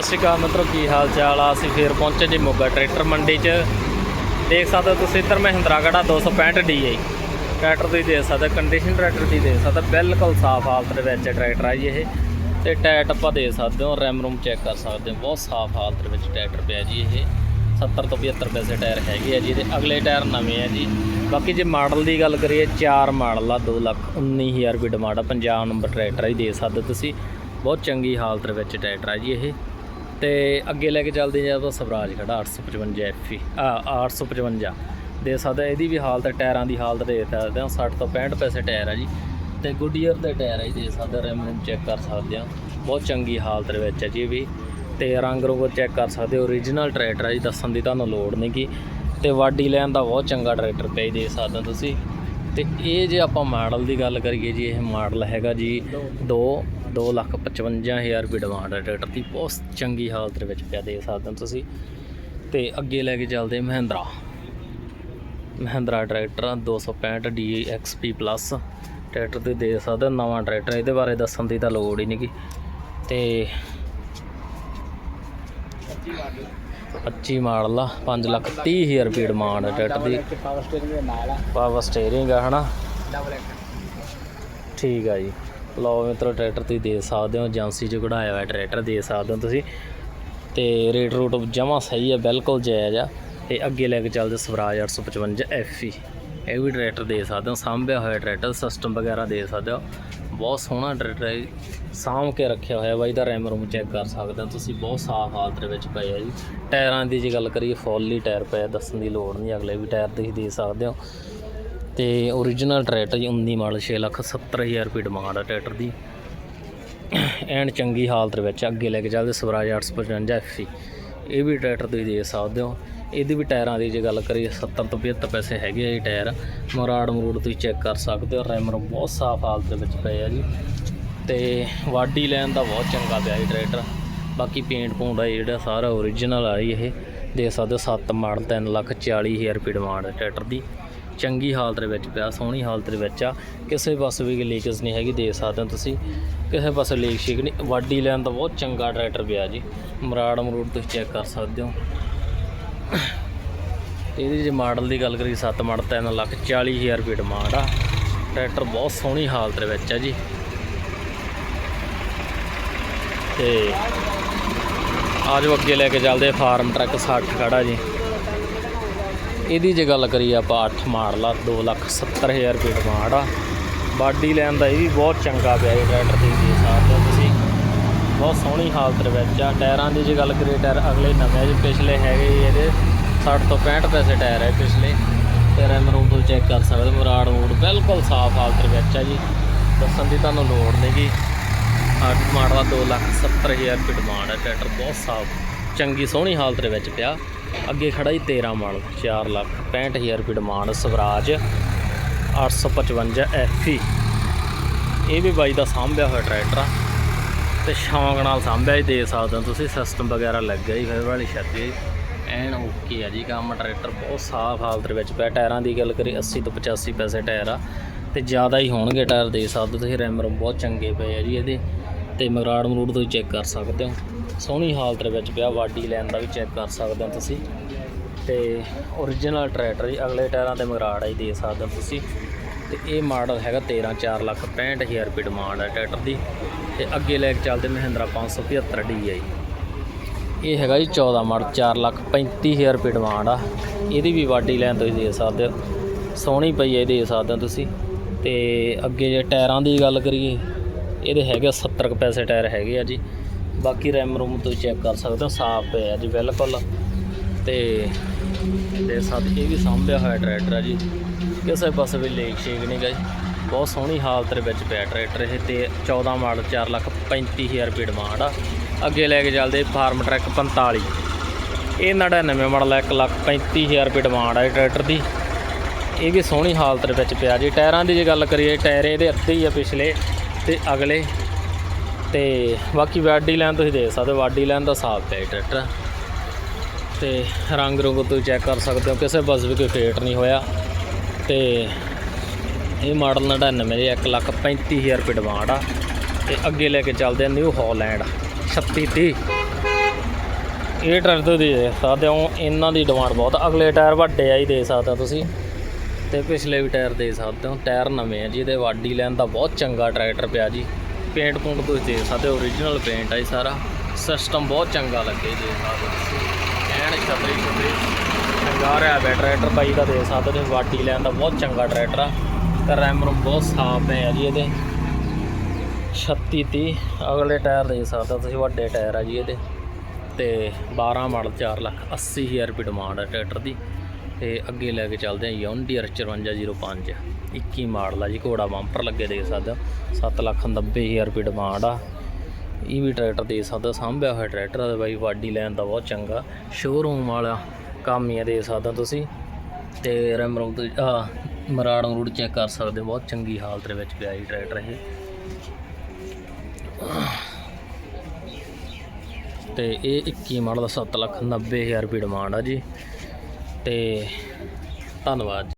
ਸਤਿ ਸ਼੍ਰੀ ਅਕਾਲ ਮਿੱਤਰੋ, ਕੀ ਹਾਲ ਚਾਲ ਆ? ਅਸੀਂ ਫੇਰ ਪਹੁੰਚੇ ਜੀ ਮੋਗਾ ਟਰੈਕਟਰ ਮੰਡੀ 'ਚ। ਦੇਖ ਸਕਦੇ ਹੋ ਤੁਸੀਂ ਇੱਧਰ ਮਹਿੰਦਰਾ ਗੜਾ 265 DI ਟਰੈਕਟਰ ਤੁਸੀਂ ਦੇਖ ਸਕਦੇ ਕੰਡੀਸ਼ਨ ਟਰੈਕਟਰ ਦੀ ਦੇਖ ਸਕਦੇ ਬਿਲਕੁਲ ਸਾਫ਼ ਹਾਲਤ ਦੇ ਵਿੱਚ ਟਰੈਕਟਰ ਆ ਜੀ ਇਹ। ਤੇ ਟਾਇਰ ਆਪਾਂ ਦੇ ਸਕਦੇ ਹੋ ਰੈਮ ਰੂਮ ਚੈੱਕ ਕਰ ਸਕਦੇ ਹੋ, ਬਹੁਤ ਸਾਫ਼ ਹਾਲਤ ਦੇ ਵਿੱਚ ਟਰੈਕਟਰ ਪਿਆ ਜੀ ਇਹ। 70 ਤੋਂ 75 ਪੈਸੇ ਟਾਇਰ ਹੈਗੇ ਆ ਜੀ ਇਹਦੇ। ਅਗਲੇ ਟਾਇਰ ਨਵੇਂ ਆ ਜੀ। ਬਾਕੀ ਜੇ ਮਾਡਲ ਦੀ ਗੱਲ ਕਰੀਏ 4 ਮਾਡਲ ਆ 2 ਲੱਖ 19000 ਰੁਪਏ ਡਿਮਾਂਡ ਆ। 50 ਨੰਬਰ ਟਰੈਕਟਰ ਆ ਜੀ ਦੇ ਸਕਦੇ ਹੋ ਤੁਸੀਂ। ਬਹੁਤ ਚੰਗੀ ਹਾਲਤ ਦੇ ਵਿੱਚ ਟਰੈਕਟਰ ਆ ਜੀ ਇਹ। ਤੇ ਅੱਗੇ ਲੈ ਕੇ ਚੱਲਦੇ ਜੀ ਆਪਾਂ ਸਵਰਾਜ ਖੜਾ 855 ਐਫੀ ਆ 855 ਦੇ ਸਕਦਾ ਇਹਦੀ ਵੀ ਹਾਲਤ, ਟਾਇਰਾਂ ਦੀ ਹਾਲਤ ਦੇ ਸਕਦੇ ਹਾਂ 60 ਤੋਂ 65 ਪੈਸੇ ਟਾਇਰ ਆ ਜੀ। ਤੇ ਗੁੱਡੀਅਰ ਦੇ ਟਾਇਰ ਆ ਜੀ ਦੇ ਸਕਦੇ, ਰੈਮ ਰੂਮ ਚੈੱਕ ਕਰ ਸਕਦੇ ਆ ਬਹੁਤ ਚੰਗੀ ਹਾਲਤ ਦੇ ਵਿੱਚ ਹੈ ਜੀ ਇਹ ਵੀ। ਤੇ ਰੰਗ ਰੋਗਰ ਚੈੱਕ ਕਰ ਸਕਦੇ ਹੋ ਓਰੀਜਨਲ ਟਰੈਕਟਰ ਆ ਜੀ, ਦੱਸਣ ਦੀ ਤੁਹਾਨੂੰ ਲੋੜ ਨਹੀਂ ਕਿ ਤੇ ਵਾਡੀ ਲੈਣ ਦਾ ਬਹੁਤ ਚੰਗਾ ਟਰੈਕਟਰ ਪਿਆ ਜੀ ਦੇ ਸਕਦੇ ਹੋ ਤੁਸੀਂ। ਤੇ ਇਹ ਜੇ ਆਪਾਂ ਮਾਡਲ ਦੀ ਗੱਲ ਕਰੀਏ ਜੀ, ਇਹ ਮਾਡਲ ਹੈਗਾ ਜੀ 2 2 ਲੱਖ 55000 ਰੁਪਏ ਡਿਮਾਂਡ ਹੈ ਟਰੈਕਟਰ ਦੀ। ਬਹੁਤ ਚੰਗੀ ਹਾਲਤ ਦੇ ਵਿੱਚ ਪਿਆ ਦੇ ਸਕਦੇ ਹੋ ਤੁਸੀਂ। ਤੇ ਅੱਗੇ ਲੈ ਕੇ ਚੱਲਦੇ Mahindra. Mahindra tractor 265 DXP plus tractor ਤੇ ਦੇ ਸਕਦੇ ਹੋ, ਨਵਾਂ ਟਰੈਕਟਰ ਇਹਦੇ ਬਾਰੇ ਦੱਸਣ ਦੀ ਤਾਂ ਲੋੜ ਹੀ ਨਹੀਂ ਨਹੀਂਗੀ ਤੇ 25 ਮਾਡਲ ਆ 5 ਲੱਖ 30 ਹਜ਼ਾਰ ਰੁਪਏ ਡਿਮਾਂਡ ਟਰੈਕਟਰ ਦੀ। ਪਾਵਰ ਸਟੀਅਰਿੰਗ ਦੇ ਨਾਲ ਆ। ਪਾਵਰ ਸਟੀਅਰਿੰਗ ਆ ਹਨਾ? ਡਬਲ ਠੀਕ ਆ ਜੀ। ਲਓ ਮਿੱਤਰੋ ਟਰੈਕਟਰ ਤੁਸੀਂ ਦੇ ਸਕਦੇ ਹੋ ਏਜੰਸੀ 'ਚ ਕਢਾਇਆ ਹੋਇਆ ਟਰੈਕਟਰ ਦੇ ਸਕਦੇ ਹੋ ਤੁਸੀਂ। ਤੇ ਰੇਟ ਰੂਟ ਜਮਾ ਸਹੀ ਹੈ ਬਿਲਕੁਲ ਜਾਇਜ਼ ਆ। ਤੇ ਅੱਗੇ ਲੈ ਕੇ ਚੱਲਦੇ ਸਵਰਾਜ 855 FE ਇਹ ਵੀ ਟਰੈਕਟਰ ਦੇ ਸਕਦੇ ਹੋ ਸਾਂਭਿਆ ਹੋਇਆ ਟਰੈਕਟਰ ਸਿਸਟਮ ਵਗੈਰਾ ਦੇ ਸਕਦੇ ਹੋ। ਬਹੁਤ ਸੋਹਣਾ ਟਰੈਕਟਰ ਹੈ ਸਾਂਭ ਕੇ ਰੱਖਿਆ ਹੋਇਆ ਬਾਈ ਦਾ ਰੈਮ ਰੂਮ ਚੈੱਕ ਕਰ ਸਕਦੇ ਹੋ ਤੁਸੀਂ। ਬਹੁਤ ਸਾਫ਼ ਹਾਲਤ ਦੇ ਵਿੱਚ ਪਏ ਆ ਜੀ। ਟਾਇਰਾਂ ਦੀ ਜੇ ਗੱਲ ਕਰੀਏ, ਫੋਲੀ ਟਾਇਰ ਪਏ ਦੱਸਣ ਦੀ ਲੋੜ ਨਹੀਂ, ਅਗਲੇ ਵੀ ਟਾਇਰ ਤੁਸੀਂ ਦੇ ਸਕਦੇ ਹੋ। ਤੇ origignal ਟਰੈਕਟਰ ਜੀ 19 ਮਾਡਲ 6 ਲੱਖ 70 ਹਜ਼ਾਰ ਰੁਪਏ ਡਿਮਾਂਡ ਆ ਟਰੈਕਟਰ ਦੀ। ਐਂਡ ਚੰਗੀ ਹਾਲਤ ਵਿੱਚ ਅੱਗੇ ਲੈ ਕੇ ਚੱਲਦੇ ਸਵਰਾਜ 855 ਐਫਸੀ ਇਹ ਵੀ ਟਰੈਕਟਰ ਤੁਸੀਂ ਦੇ ਸਕਦੇ ਹੋ। ਇਹਦੀ ਵੀ ਟਾਇਰਾਂ ਦੀ ਜੇ ਗੱਲ ਕਰੀਏ 70 ਤੋਂ 75 ਪੈਸੇ ਹੈਗੇ ਆ ਜੀ ਟਾਇਰ। ਮਰਾੜ ਮਰੂੜ ਤੁਸੀਂ ਚੈੱਕ ਕਰ ਸਕਦੇ ਹੋ ਰੈਮਰ ਬਹੁਤ ਸਾਫ਼ ਹਾਲਤ ਦੇ ਵਿੱਚ ਪਏ ਆ ਜੀ। ਤੇ ਵਾਢੀ ਲੈਣ ਦਾ ਬਹੁਤ ਚੰਗਾ ਪਿਆ ਜੀ ਟਰੈਕਟਰ। ਬਾਕੀ ਪੇਂਟ ਪੂੰਟ ਆ ਜਿਹੜਾ, ਸਾਰਾ origignal ਆ ਜੀ ਇਹ। ਦੇ ਸਕਦੇ ਹੋ 7 ਮਾਡਲ 3 ਲੱਖ 40 ਹਜ਼ਾਰ ਰੁਪਏ ਡਿਮਾਂਡ ਹੈ ਟਰੈਕਟਰ ਦੀ। ਚੰਗੀ ਹਾਲਤ ਦੇ ਵਿੱਚ ਪਿਆ, ਸੋਹਣੀ ਹਾਲਤ ਦੇ ਵਿੱਚ ਆ। ਕਿਸੇ ਪਾਸੇ ਵੀ ਲੀਕੇਜ ਨਹੀਂ ਹੈਗੀ ਦੇ ਸਕਦੇ ਹੋ ਤੁਸੀਂ। ਕਿਸੇ ਪਾਸੇ ਲੀਕ ਸ਼ੀਕ ਨਹੀਂ, ਵਾਢੀ ਲੈਣ ਦਾ ਬਹੁਤ ਚੰਗਾ ਟਰੈਕਟਰ ਪਿਆ ਜੀ। ਮਰਾੜ ਮਰੂੜ ਤੁਸੀਂ ਚੈੱਕ ਕਰ ਸਕਦੇ ਹੋ। ਇਹਦੀ ਜੇ ਮਾਡਲ ਦੀ ਗੱਲ ਕਰੀ 7 ਮਾਡਲ 3 ਲੱਖ 40 ਹਜ਼ਾਰ ਰੁਪਏ ਡਿਮਾਂਡ ਆ। ਟਰੈਕਟਰ ਬਹੁਤ ਸੋਹਣੀ ਹਾਲਤ ਦੇ ਵਿੱਚ ਆ ਜੀ। ਤੇ ਆਜੋ ਅੱਗੇ ਲੈ ਕੇ ਚੱਲਦੇ ਫਾਰਮ ਟਰੱਕ 60 ਖੜਾ ਜੀ। ਇਹਦੀ ਜੇ ਗੱਲ ਕਰੀਏ ਆਪਾਂ 8 ਮਾਡਲ ਆ 2 ਲੱਖ 70 ਹਜ਼ਾਰ ਰੁਪਏ ਡਿਮਾਂਡ ਆ। ਬਾਡੀ ਲੈਣ ਦਾ ਇਹ ਵੀ ਬਹੁਤ ਚੰਗਾ ਪਿਆ ਇਹ ਟਰੈਕਟਰ ਦੀ ਬਹੁਤ ਸੋਹਣੀ ਹਾਲਤ ਦੇ ਵਿੱਚ ਆ। ਟਾਇਰਾਂ ਦੀ ਜੇ ਗੱਲ ਕਰੀਏ, ਟਾਇਰ ਅਗਲੇ ਨਵੇਂ ਜੀ, ਪਿਛਲੇ ਹੈਗੇ ਜੀ ਇਹਦੇ 60 ਤੋਂ 65 ਪੈਸੇ ਟਾਇਰ ਹੈ ਪਿਛਲੇ। ਤੇ ਰੈਮ ਰੂਮ ਤੋਂ ਚੈੱਕ ਕਰ ਸਕਦੇ ਮਰਾੜ ਮੂਡ ਬਿਲਕੁਲ ਸਾਫ਼ ਹਾਲਤ ਦੇ ਵਿੱਚ ਆ ਜੀ। ਦੱਸਣ ਦੀ ਤੁਹਾਨੂੰ ਲੋੜ ਨਹੀਂਗੀ ਅੱਠ ਮਾਡਲ 2 ਲੱਖ 70 ਹਜ਼ਾਰ ਰੁਪਏ ਡਿਮਾਂਡ ਹੈ ਟਰੈਕਟਰ ਬਹੁਤ ਸਾਫ਼, ਚੰਗੀ ਸੋਹਣੀ ਹਾਲਤ ਦੇ ਵਿੱਚ ਪਿਆ। ਅੱਗੇ ਖੜਾ ਜੀ 13 ਮਾਡਲ 4 ਲੱਖ 65 ਹਜ਼ਾਰ ਰੁਪਏ ਡਿਮਾਂਡ ਸਵਰਾਜ 855 ਐਫੀ ਇਹ ਵੀ ਬਾਈ ਦਾ ਸਾਂਭਿਆ ਹੋਇਆ ਟਰੈਕਟਰ ਆ। ਤੇ ਸ਼ੌਂਕ ਨਾਲ ਸਾਂਭਿਆ ਹੀ ਦੇ ਸਕਦੇ ਹੋ ਤੁਸੀਂ ਸਿਸਟਮ ਵਗੈਰਾ ਲੱਗਿਆ ਹੀ ਫਿਰ ਵਾਲੀ ਛੱਤੀ ਐਨ ਓਕੇ ਆ ਜੀ, ਕੰਮ ਟਰੈਕਟਰ ਬਹੁਤ ਸਾਫ਼ ਹਾਲਤ ਦੇ ਵਿੱਚ ਪਿਆ, ਟਾਇਰਾਂ ਦੀ ਗੱਲ ਕਰੀ 80 ਤੋਂ 85 ਪੈਸੇ ਟਾਇਰ ਆ। ਤੇ ਜ਼ਿਆਦਾ ਹੀ ਹੋਣਗੇ ਟਾਇਰ ਦੇ ਸਕਦੇ ਹੋ ਤੁਸੀਂ ਰੈਮ ਰੂਮ ਬਹੁਤ ਚੰਗੇ ਪਏ ਆ ਜੀ ਇਹਦੇ। ਤੇ ਮਗਰਾੜ ਮਰੂੜ ਤੁਸੀਂ ਚੈੱਕ ਕਰ ਸਕਦੇ ਹੋ। ਸੋਹਣੀ ਹਾਲਤ ਦੇ ਵਿੱਚ ਪਿਆ ਵਾਡੀ ਲੈਣ ਦਾ ਵੀ ਚੈੱਕ ਕਰ ਸਕਦੇ ਹੋ ਤੁਸੀਂ। ਤੇ origignal ਟਰੈਕਟਰ ਜੀ, ਅਗਲੇ ਟਾਇਰਾਂ ਤੇ ਮਗਰਾੜ ਹੀ ਦੇ ਸਕਦੇ ਹੋ ਤੁਸੀਂ। ਤੇ ਇਹ ਮਾਡਲ ਹੈਗਾ 13 4 ਲੱਖ 65 ਹਜ਼ਾਰ ਰੁਪਏ ਡਿਮਾਂਡ ਹੈ ਟਰੈਕਟਰ ਦੀ। ਤੇ ਅੱਗੇ ਲੈ ਕੇ ਚੱਲਦੇ ਮਹਿੰਦਰਾ 575 DI ਇਹ ਹੈਗਾ ਜੀ 14 ਮਾਡਲ 4 ਲੱਖ 35 ਹਜ਼ਾਰ ਰੁਪਏ ਡਿਮਾਂਡ ਆ। ਇਹਦੀ ਵੀ ਵਾਡੀ ਲੈਣ ਤੁਸੀਂ ਦੇ ਸਕਦੇ ਹੋ। ਸੋਹਣੀ ਪਈ ਹੈ ਦੇ ਸਕਦੇ ਹੋ ਤੁਸੀਂ। ਤੇ ਅੱਗੇ ਜੇ ਟਾਇਰਾਂ ਦੀ ਗੱਲ ਕਰੀਏ, ਇਹਦੇ ਹੈਗੇ 70 ਕੁ ਪੈਸੇ ਟਾਇਰ ਹੈਗੇ ਆ ਜੀ। ਬਾਕੀ ਰੈਮ ਰੂਮ ਤੁਸੀਂ ਚੈੱਕ ਕਰ ਸਕਦੇ ਹੋ, ਸਾਫ਼ ਪਿਆ ਜੀ, ਬਿਲਕੁਲ। ਤੇ ਦੇ ਸਕਦੇ ਇਹ ਵੀ ਸਾਂਭਿਆ ਹੋਇਆ ਟਰੈਕਟਰ ਆ ਜੀ। ਕਿਸੇ ਪਾਸੇ ਵੀ ਲੇਕ ਸ਼ੇਕ ਨਹੀਂ ਗਾ ਜੀ। ਬਹੁਤ ਸੋਹਣੀ ਹਾਲਤ ਦੇ ਵਿੱਚ ਪਿਆ ਟਰੈਕਟਰ ਇਹ ਤੇ 14 ਮਾਡਲ 4 ਲੱਖ 35 ਹਜ਼ਾਰ ਰੁਪਏ ਡਿਮਾਂਡ ਆ। ਅੱਗੇ ਲੈ ਕੇ ਚੱਲਦੇ ਫਾਰਮ ਟਰੈਕ 45 ਇਹ 99 ਮਾਡਲ ਆ 1 ਲੱਖ 35 ਹਜ਼ਾਰ ਰੁਪਏ ਡਿਮਾਂਡ ਆ ਟਰੈਕਟਰ ਦੀ। ਇਹ ਵੀ ਸੋਹਣੀ ਹਾਲਤ ਦੇ ਵਿੱਚ ਪਿਆ ਜੀ। ਟਾਇਰਾਂ ਦੀ ਜੇ ਗੱਲ ਕਰੀਏ, ਟਾਇਰ ਇਹਦੇ ਅੱਧੇ ਹੀ ਆ ਪਿਛਲੇ ਤੇ ਅਗਲੇ। ਤੇ ਬਾਕੀ ਵਾਡੀ ਲਾਈਨ ਤੁਸੀਂ ਦੇਖ ਸਕਦੇ ਹੋ ਵਾਡੀ ਲਾਈਨ ਦਾ ਸਾਫ਼ ਪਿਆ ਇਹ ਟਰੈਕਟਰ ਤੇ ਰੰਗ ਰੁੰਗ ਤੁਸੀਂ ਚੈੱਕ ਕਰ ਸਕਦੇ ਹੋ, ਕਿਸੇ ਬਸ ਵੀ ਕੋਈ ਫੇਟ ਨਹੀਂ ਹੋਇਆ। ਤੇ ਇਹ ਮਾਡਲ 99 ਦੇ 1 ਲੱਖ 35 ਹਜ਼ਾਰ ਰੁਪਏ ਡਿਮਾਂਡ ਆ। ਤੇ ਅੱਗੇ ਲੈ ਕੇ ਚੱਲਦੇ ਆ ਨਿਊ ਹਾਲੈਂਡ 3630 ਇਹ ਟਰੈਕਟਰ ਦੀ ਦੇ ਸਕਦੇ ਹੋ, ਇਹਨਾਂ ਦੀ ਡਿਮਾਂਡ ਬਹੁਤ ਅਗਲੇ ਟਾਇਰ ਵੱਡੇ ਆ ਹੀ ਦੇ ਸਕਦੇ ਹੋ ਤੁਸੀਂ। ਤੇ ਪਿਛਲੇ ਵੀ ਟਾਇਰ ਦੇ ਸਕਦੇ ਹੋ, ਟਾਇਰ ਨਵੇਂ ਆ ਜੀ, ਇਹਦੇ ਵਾਡੀ ਲੈਣ ਦਾ ਬਹੁਤ ਚੰਗਾ ਟਰੈਕਟਰ ਪਿਆ ਜੀ। ਪੇਂਟ ਪੂੰਟ ਤੁਸੀਂ ਦੇ ਸਕਦੇ ਹੋ ਓਰੀਜਨਲ ਪੇਂਟ ਆ ਜੀ ਸਾਰਾ। ਸਿਸਟਮ ਬਹੁਤ ਚੰਗਾ ਲੱਗੇ ਜੀ ਸਕਦੇ ਐਨ ਛਤਰੀ ਛਤਰੀ ਚੰਗਾ ਰਿਹਾ ਬੈ ਟਰੈਕਟਰ ਬਾਈ ਦਾ ਦੇ ਸਕਦੇ ਹੋ ਵਾਡੀ ਲੈਣ ਦਾ ਬਹੁਤ ਚੰਗਾ ਟਰੈਕਟਰ ਆ। ਤੇ ਰੈਮ ਰੂਮ ਬਹੁਤ ਸਾਫ਼ ਹੈ ਜੀ ਇਹਦੇ। 36 30 ਅਗਲੇ ਟਾਇਰ ਦੇ ਸਕਦੇ ਹੋ ਤੁਸੀਂ, ਵੱਡੇ ਟਾਇਰ ਆ ਜੀ ਇਹਦੇ। ਤੇ 12 ਮਾਡਲ 4 ਲੱਖ 80 ਹਜ਼ਾਰ ਰੁਪਏ ਡਿਮਾਂਡ ਹੈ ਟਰੈਕਟਰ ਦੀ। ਤੇ ਅੱਗੇ ਲੈ ਕੇ ਚੱਲਦੇ ਹਾਂ ਯੌਂਡੀਅਰ 5405 21 ਮਾਡਲ ਆ ਜੀ, ਘੋੜਾ ਬੰਪਰ ਲੱਗੇ ਦੇ ਸਕਦੇ ਹੋ। 7 ਲੱਖ 90 ਹਜ਼ਾਰ ਰੁਪਏ ਡਿਮਾਂਡ ਆ। ਇਹ ਵੀ ਟਰੈਕਟਰ ਦੇ ਸਕਦੇ ਹੋ, ਸਾਂਭਿਆ ਹੋਇਆ ਟਰੈਕਟਰ ਆ ਤੇ ਬਾਈ ਵਾਡੀ ਲੈਣ ਦਾ ਬਹੁਤ ਚੰਗਾ ਸ਼ੋਰੂਮ ਵਾਲਾ। ਕੰਮ ਹੀ ਆ, ਦੇ ਸਕਦੇ ਤੁਸੀਂ। ਤੇ ਰੈਮ ਆ ਮਰਾੜ ਰੂਡ ਚੈੱਕ ਕਰ ਸਕਦੇ ਹੋ, ਬਹੁਤ ਚੰਗੀ ਹਾਲਤ ਦੇ ਵਿੱਚ ਪਿਆ ਜੀ ਟਰੈਕਟਰ ਇਹ। ਤੇ ਇਹ 21 ਮਾਡਲ ਦਾ 7 ਲੱਖ 90 ਹਜ਼ਾਰ ਰੁਪਏ ਡਿਮਾਂਡ ਆ ਜੀ। ਤੇ ਧੰਨਵਾਦ ਜੀ।